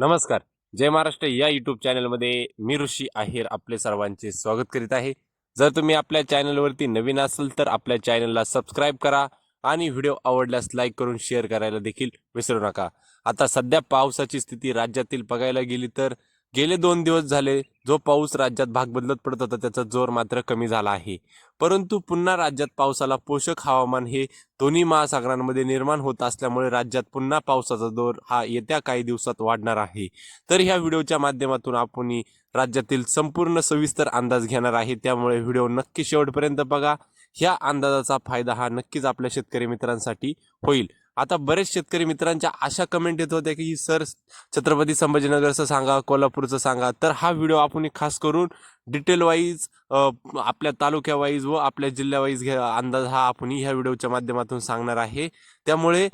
नमस्कार. जय महाराष्ट्र. या यूट्यूब चॅनलमध्ये मी ऋषी आहेर आपले सर्वांचे स्वागत करीत आहे. जर तुम्ही आपल्या चॅनलवरती नवीन असाल तर आपल्या चॅनलला सबस्क्राईब करा आणि व्हिडिओ आवडल्यास लाईक करून शेअर करायला देखील विसरू नका. आता सध्या पावसाची स्थिती राज्यातील बघायला गेली तर गेले दोन दिवस झाले जो पाऊस राज्यात भाग बदलत पडत होता त्याचा जोर मात्र कमी झाला आहे. परंतु पुन्हा राज्यात पावसाला पोषक हवामान हे दोन्ही महासागरांमध्ये निर्माण होत असल्यामुळे राज्यात पुन्हा पावसाचा जोर हा येत्या काही दिवसात वाढणार आहे. तर ह्या व्हिडिओच्या माध्यमातून आपण राज्यातील संपूर्ण सविस्तर अंदाज घेणार आहे. त्यामुळे व्हिडिओ नक्की शेवटपर्यंत बघा. ह्या अंदाजाचा फायदा हा नक्कीच आपल्या शेतकरी मित्रांसाठी होईल. आता बरेच शेतकरी मित्रांच्या अशा कमेंट येत होत्या की सर छत्रपती संभाजीनगरचं सांगा कोल्हापूरचं सांगा. तर हा व्हिडिओ आपण खास करून डिटेल वाईज आपल्या तालुक्या वाईज व आपल्या जिल्ह्या वाईज घ्या अंदाज हा आपण ह्या व्हिडिओच्या माध्यमातून सांगणार आहे. त्यामुळे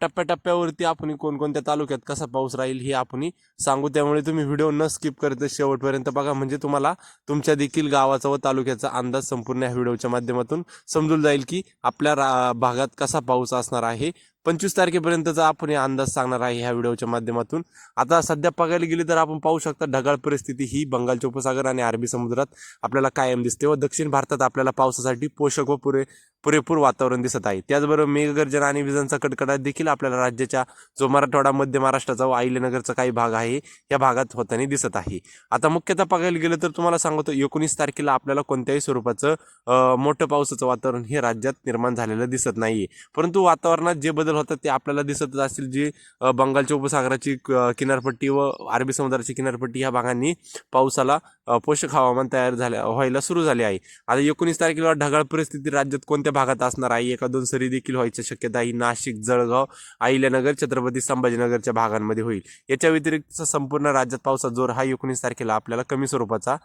टप्प्याटप्प्यावरती आपण कोणकोणत्या तालुक्यात कसा पाऊस राहील हे आपण सांगू. त्यामुळे तुम्ही व्हिडिओ न स्किप करत शेवटपर्यंत बघा. म्हणजे तुम्हाला तुमच्या देखील गावाचा व तालुक्याचा अंदाज संपूर्ण ह्या व्हिडिओच्या माध्यमातून समजून जाईल की आपल्या रा भागात कसा पाऊस असणार आहे. पंचवीस तारखेपर्यंतचा आपण हे अंदाज सांगणार आहे ह्या व्हिडिओच्या माध्यमातून. आता सध्या बघायला गेली तर आपण पाहू शकता ढगाळ परिस्थिती ही बंगालच्या उपसागर आणि अरबी समुद्रात आपल्याला कायम दिसते व दक्षिण भारतात आपल्याला पावसासाठी पोषक व पुरे पुरेपूर वातावरण दिसत आहे. त्याचबरोबर मेघगर्जना आणि विजांचा कडकडाट देखील आपल्याला राज्याच्या जो मराठवाडा मध्य महाराष्ट्राचा व आईलेनगरचा काही भाग आहे या भागात होताना दिसत आहे. आता मुख्यतः बघायला गेलं तर तुम्हाला सांगतो एकोणीस तारखेला आपल्याला कोणत्याही स्वरूपाचं मोठं पावसाचं वातावरण हे राज्यात निर्माण झालेलं दिसत नाही परंतु वातावरणात जे बदल होतात ते आपल्याला दिसतच असतील जे बंगालच्या उपसागराची किनारपट्टी व अरबी समुद्राची किनारपट्टी ह्या भागांनी पावसाला पोषक हवामान तयार झाल्या व्हायला सुरू झाले आहे. आता एकोणीस तारखेला ढगाळ परिस्थिती राज्यात कोणत्या भागात असणार आहे? एका दोन सरी देखील व्हायची शक्यता ही नाशिक जळगाव अहिल्यानगर छत्रपती संभाजीनगरच्या भागांमध्ये होईल. याच्या व्यतिरिक्त संपूर्ण राज्यात पावसाचा जोर हा एकोणीस तारखेला आपल्याला कमी स्वरूपाचा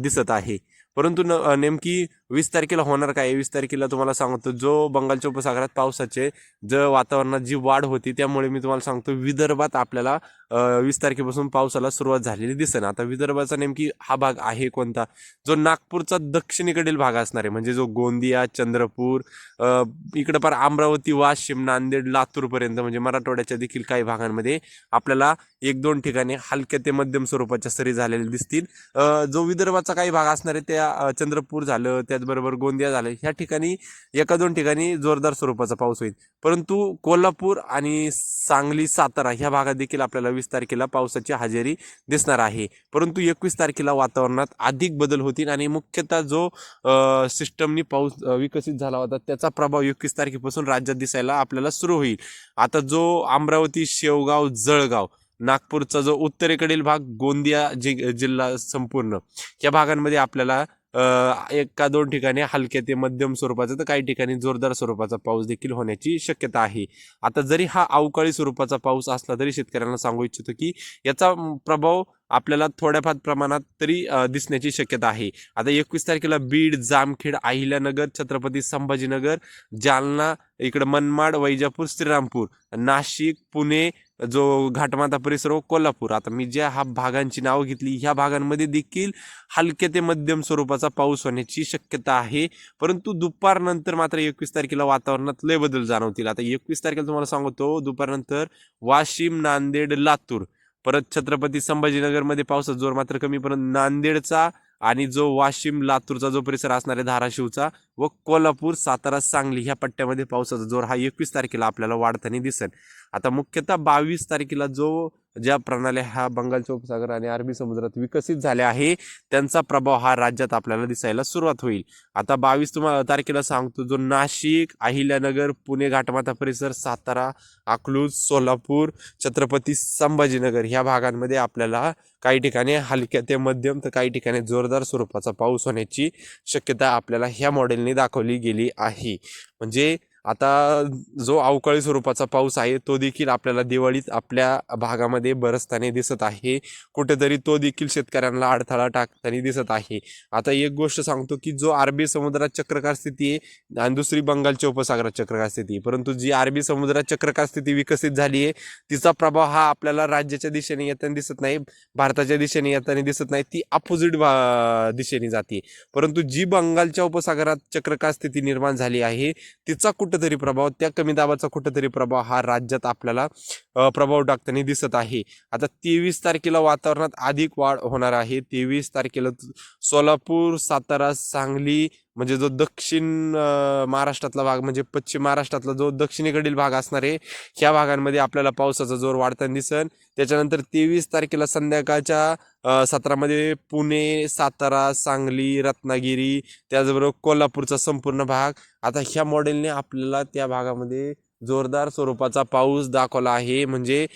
दिसत आहे. परंतु न नेमकी वीस तारखेला होणार काय? वीस तारखेला तुम्हाला सांगतो जो बंगालच्या उपसागरात पावसाचे ज वातावरणात जी वाढ होती त्यामुळे मी तुम्हाला सांगतो विदर्भात आपल्याला वीस तारखेपासून पावसाला सुरुवात झालेली दिसेल आता विदर्भाचा नेमकी हा भाग आहे कोणता? जो नागपूरचा दक्षिणेकडील भाग असणार आहे. म्हणजे जो गोंदिया चंद्रपूर इकडं पार अमरावती वाशिम नांदेड लातूरपर्यंत म्हणजे मराठवाड्याच्या देखील काही भागांमध्ये आपल्याला एक दोन ठिकाणी हलक्या ते मध्यम स्वरूपाच्या सरी झालेल्या दिसतील. जो विदर्भाचा काही भाग असणार आहे त्या चंद्रपूर झालं त्याचबरोबर गोंदिया झालं ह्या ठिकाणी एका दोन ठिकाणी जोरदार स्वरूपाचा पाऊस होईल. परंतु कोल्हापूर आणि सांगली सातारा ह्या भागात देखील आपल्याला बावीस तारखेला पावसाची हजेरी दिसणार आहे. परंतु एकवीस तारखेला वातावरणात अधिक बदल होतील आणि मुख्यतः जो सिस्टमनी पाऊस विकसित झाला होता त्याचा प्रभाव एकवीस तारखेपासून राज्यात दिसायला आपल्याला सुरू होईल. आता जो अमरावती शेवगाव जळगाव नागपूरचा जो उत्तरेकडील भाग गोंदिया जि जिल्हा संपूर्ण या भागांमध्ये आपल्याला एका दोन ठिकाणी हलक्या ते मध्यम स्वरूपाचा तर काही ठिकाणी जोरदार स्वरूपाचा पाऊस देखील होण्याची शक्यता आहे. आता जरी हा अवकाळी स्वरूपाचा पाऊस असला तरी शेतकऱ्यांना सांगू इच्छितो की याचा प्रभाव आपल्याला थोड्याफार प्रमाणात तरी दिसण्याची शक्यता आहे. आता एकवीस तारखेला बीड जामखेड अहिल्यानगर छत्रपती संभाजीनगर जालना इकडं मनमाड वैजापूर श्रीरामपूर नाशिक पुणे जो घाटमाता परिसर व कोल्हापूर. आता मी ज्या हा भागांची नावं घेतली ह्या भागांमध्ये देखील हलक्या ते मध्यम स्वरूपाचा पाऊस होण्याची शक्यता आहे. परंतु दुपारनंतर मात्र एकवीस तारखेला वातावरणात लय बदल जाणवतील. आता एकवीस तारखेला तुम्हाला सांगतो दुपारनंतर वाशिम नांदेड लातूर परत छत्रपती संभाजीनगरमध्ये पावसाचा जोर मात्र कमी परंतु नांदेडचा आणि जो वाशिम लातूरचा जो परिसर असणार आहे धाराशिवचा व कोल्हापूर सातारा सांगली ह्या पट्ट्यामध्ये पावसाचा जोर हा एकवीस तारखेला आपल्याला वाढताना दिसेल. आता मुख्यतः बावीस तारखेला जो ज्या प्रणाल्या ह्या बंगालच्या उपसागर आणि अरबी समुद्रात विकसित झाल्या आहे त्यांचा प्रभाव हा राज्यात आपल्याला दिसायला सुरुवात होईल. आता बावीस तुम्हाला तारखेला सांगतो जो नाशिक अहिल्यानगर पुणे घाटमाथा परिसर सातारा अकलूज सोलापूर छत्रपती संभाजीनगर ह्या भागांमध्ये आपल्याला काही ठिकाणी हलक्या ते मध्यम तर काही ठिकाणी जोरदार स्वरूपाचा पाऊस होण्याची शक्यता आपल्याला ह्या मॉडेलने दाखवली गेली आहे. म्हणजे आता जो अवकाळी स्वरूपाचा पाऊस आहे तो देखील आपल्याला दिवाळीत आपल्या भागामध्ये बरसताना दिसत आहे. कुठेतरी तो देखील शेतकऱ्यांना अडथळा टाकताना दिसत आहे. आता एक गोष्ट सांगतो की जो अरबी समुद्रात चक्रकार स्थिती आहे आणि दुसरी बंगालच्या उपसागरात चक्रकार स्थिती आहे. परंतु जी अरबी समुद्रात चक्रकार स्थिती विकसित झाली आहे तिचा प्रभाव हा आपल्याला राज्याच्या दिशेने येताना दिसत नाही भारताच्या दिशेने येताना दिसत नाही ती अपोजिट दिशेने जाते. परंतु जी बंगालच्या उपसागरात चक्रकार स्थिती निर्माण झाली आहे तिचा कुठे कुठंतरी प्रभाव त्या कमी दाबाचा कुठंतरी प्रभाव हा राज्यात आपल्याला प्रभाव टाकताना दिसत आहे. आता तेवीस तारखेला वातावरणात अधिक वाढ होणार आहे. तेवीस तारखेला सोलापूर सातारा सांगली म्हणजे जो दक्षिण महाराष्ट्रातला भाग म्हणजे पश्चिम महाराष्ट्रातला जो दक्षिणेकडील भाग असणार आहे ह्या भागांमध्ये आपल्याला पावसाचा जोर वाढताना दिसन. त्याच्यानंतर तेवीस तारखेला संध्याकाळच्या सत्रामध्ये पुणे सातारा सांगली रत्नागिरी त्याचबरोबर कोल्हापूरचा संपूर्ण भाग. आता ह्या मॉडेलने आपल्याला त्या भागामध्ये जोरदार स्वरूपाचा पाऊस दाखवला आहे. म्हणजे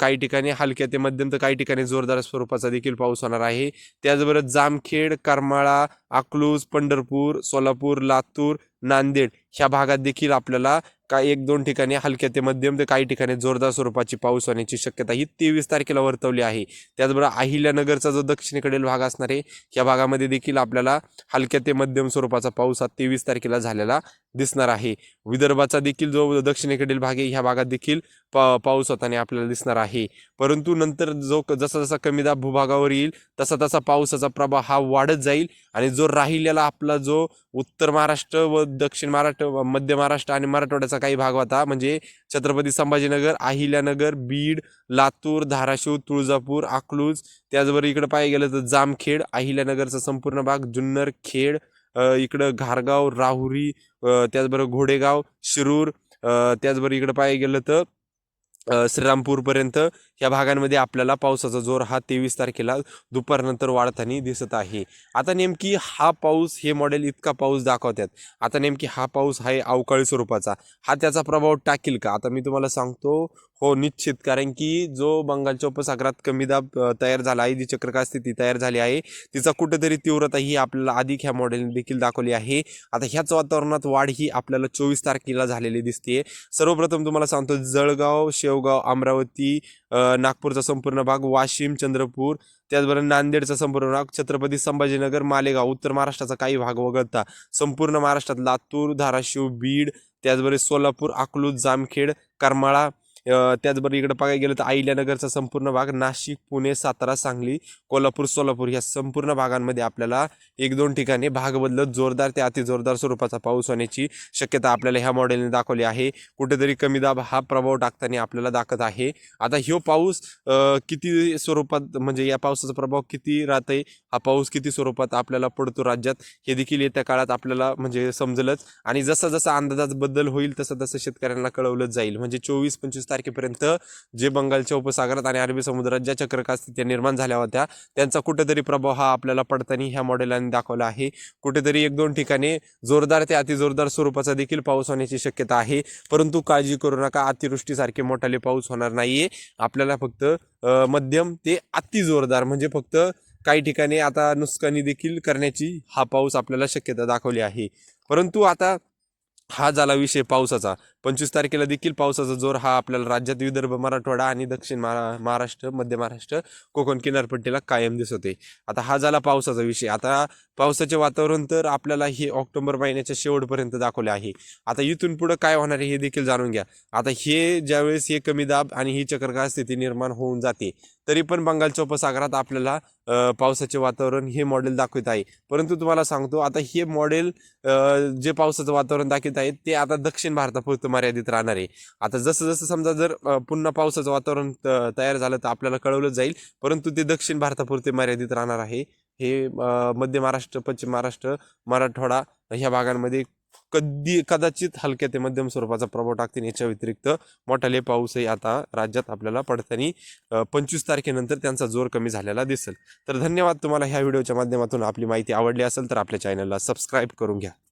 काही ठिकाणी हलक्या ते मध्यम तर काही ठिकाणी जोरदार स्वरूपाचा देखील पाऊस होणार आहे. त्याचबरोबर जामखेड करमाळा अकलूज पंढरपूर सोलापूर लातूर नांदेड. ह्या भागात देखील आपल्याला का एक दोन ठिकाणी हलक्या ते मध्यम ते काही ठिकाणी जोरदार स्वरूपाची पाऊस होण्याची शक्यता ही तेवीस तारखेला वर्तवली आहे. त्याचबरोबर अहिल्यानगरचा जो दक्षिणेकडील भाग असणार आहे या भागामध्ये देखील आपल्याला हलक्या ते मध्यम स्वरूपाचा पाऊस हा तेवीस तारखेला झालेला दिसणार आहे. विदर्भाचा देखील जो दक्षिणेकडील भाग आहे ह्या भागात देखील पा पाऊस होताना आपल्याला दिसणार आहे. परंतु नंतर जो क- जसा जसा कमी दाब भूभागावर येईल तसा तसा पावसाचा प्रभाव हा वाढत जाईल आणि जो राहिलेला आपला जो उत्तर महाराष्ट्र व दक्षिण महाराष्ट्र व मध्य महाराष्ट्र आणि मराठवाड्याचा काही भाग होता म्हणजे छत्रपती संभाजीनगर अहिल्यानगर बीड लातूर धाराशिव तुळजापूर अकलूज त्याचबरोबर इकडे पाहायला गेलं तर जामखेड अहिल्यानगरचा संपूर्ण भाग जुन्नर खेड इकडं घारगाव राहुरी त्याचबरोबर घोडेगाव शिरूर त्याचबरोबर इकडं पाहायला गेलं तर श्रीरामपूरपर्यंत या भागांमध्ये आपल्याला पावसाचा जोर हा तेवीस तारखेला दुपारनंतर वाढताना दिसत आहे. आता नेमकी हा पाऊस हे मॉडेल इतका पाऊस दाखवतात. आता नेमकी हा पाऊस आहे अवकाळी स्वरूपाचा. हा त्याचा प्रभाव टाकेल का? आता मी तुम्हाला सांगतो हो निश्चित. कारण की जो बंगालच्या उपसागरात कमी दाब तयार झाला आहे जी चक्रकार स्थिती तयार झाली आहे तिचा कुठेतरी तीव्रता ही आपल्याला अधिक ह्या मॉडेलने देखील दाखवली आहे. आता ह्याच वातावरणात वाढ ही आपल्याला चोवीस तारखेला झालेली दिसते सर्वप्रथम तुम्हाला सांगतो जळगाव शेवगाव अमरावती नागपूरचा संपूर्ण भाग वाशिम चंद्रपूर त्याचबरोबर नांदेडचा संपूर्ण भाग छत्रपती संभाजीनगर मालेगाव उत्तर महाराष्ट्राचा काही भाग वगळता. संपूर्ण महाराष्ट्रात लातूर धाराशिव बीड त्याचबरोबर सोलापूर अकलूज जामखेड करमाळा त्याचबरोबर इकडं बघायला गेलं तर अहिल्यानगरचा संपूर्ण भाग नाशिक पुणे सातारा सांगली कोल्हापूर सोलापूर या संपूर्ण भागांमध्ये आपल्याला एक दोन ठिकाणी भाग बदलत जोरदार ते अति जोरदार स्वरूपाचा पाऊस होण्याची शक्यता आपल्याला ह्या मॉडेलने दाखवली आहे. कुठेतरी कमी दाब हा प्रभाव टाकताना आपल्याला दाखवत आहे. आता ह्यो पाऊस किती स्वरूपात म्हणजे या पावसाचा प्रभाव किती राहते हा पाऊस किती स्वरूपात आपल्याला पडतो राज्यात हे देखील येत्या काळात आपल्याला म्हणजे समजलंच. आणि जसा जसा अंदाजात बदल होईल तसं तसं शेतकऱ्यांना कळवलंच जाईल. म्हणजे चोवीस पंचवीस तारखेपर्यंत जे बंगालच्या उपसागरात आणि अरबी समुद्रात ज्या चक्रका स्थिती निर्माण झाल्या होत्या त्यांचा कुठेतरी प्रभाव हा आपल्याला पडताना ह्या मॉडेलाने दाखवला आहे. कुठेतरी एक दोन ठिकाणी जोरदार ते अतिजोरदार स्वरूपाचा देखील पाऊस होण्याची शक्यता आहे. परंतु काळजी करू नका अतिवृष्टीसारखे मोठाले पाऊस होणार नाहीये. आपल्याला फक्त मध्यम ते अति जोरदार म्हणजे फक्त काही ठिकाणी आता नुकसानी देखील करण्याची हा पाऊस आपल्याला शक्यता दाखवली आहे. परंतु आता हा झाला विषय पावसाचा. पंचवीस तारखेला देखील पावसाचा जोर हा आपल्याला राज्यात विदर्भ मराठवाडा आणि दक्षिण महा महाराष्ट्र मध्य महाराष्ट्र कोकण किनारपट्टीला कायम दिसते आता हा झाला पावसाचा विषय. आता पावसाचे वातावरण तर आपल्याला हे ऑक्टोबर महिन्याच्या शेवटपर्यंत दाखवले आहे. आता इथून पुढं काय होणार आहे हे देखील जाणून घ्या. आता हे ज्यावेळेस हे कमी दाब आणि ही चक्रकार स्थिती निर्माण होऊन जाते तरी पण बंगालच्या उपसागरात आपल्याला पावसाचे वातावरण हे मॉडेल दाखवत आहे. परंतु तुम्हाला सांगतो आता हे मॉडेल जे पावसाचं वातावरण दाखवत आहे ते आता दक्षिण भारतापुरतं मर्यादित राहणार आहे. आता जसं जसं समजा जर पुन्हा पावसाचं वातावरण त- तयार झालं तर आपल्याला कळवलं जाईल. परंतु ते दक्षिण भारतापुरते मर्यादित राहणार आहे. हे मध्य महाराष्ट्र पश्चिम महाराष्ट्र मराठवाडा ह्या भागांमध्ये कधी कदाचित हलक्या ते मध्यम स्वरूपाचा प्रभाव टाकतील याच्या व्यतिरिक्त मोठाले पाऊसही आता राज्यात आपल्याला पडताना पंचवीस तारखेनंतर त्यांचा जोर कमी झालेला दिसेल. तर धन्यवाद तुम्हाला ह्या व्हिडिओच्या माध्यमातून आपली माहिती आवडली असेल तर आपल्या चॅनलला सबस्क्राईब करून घ्या.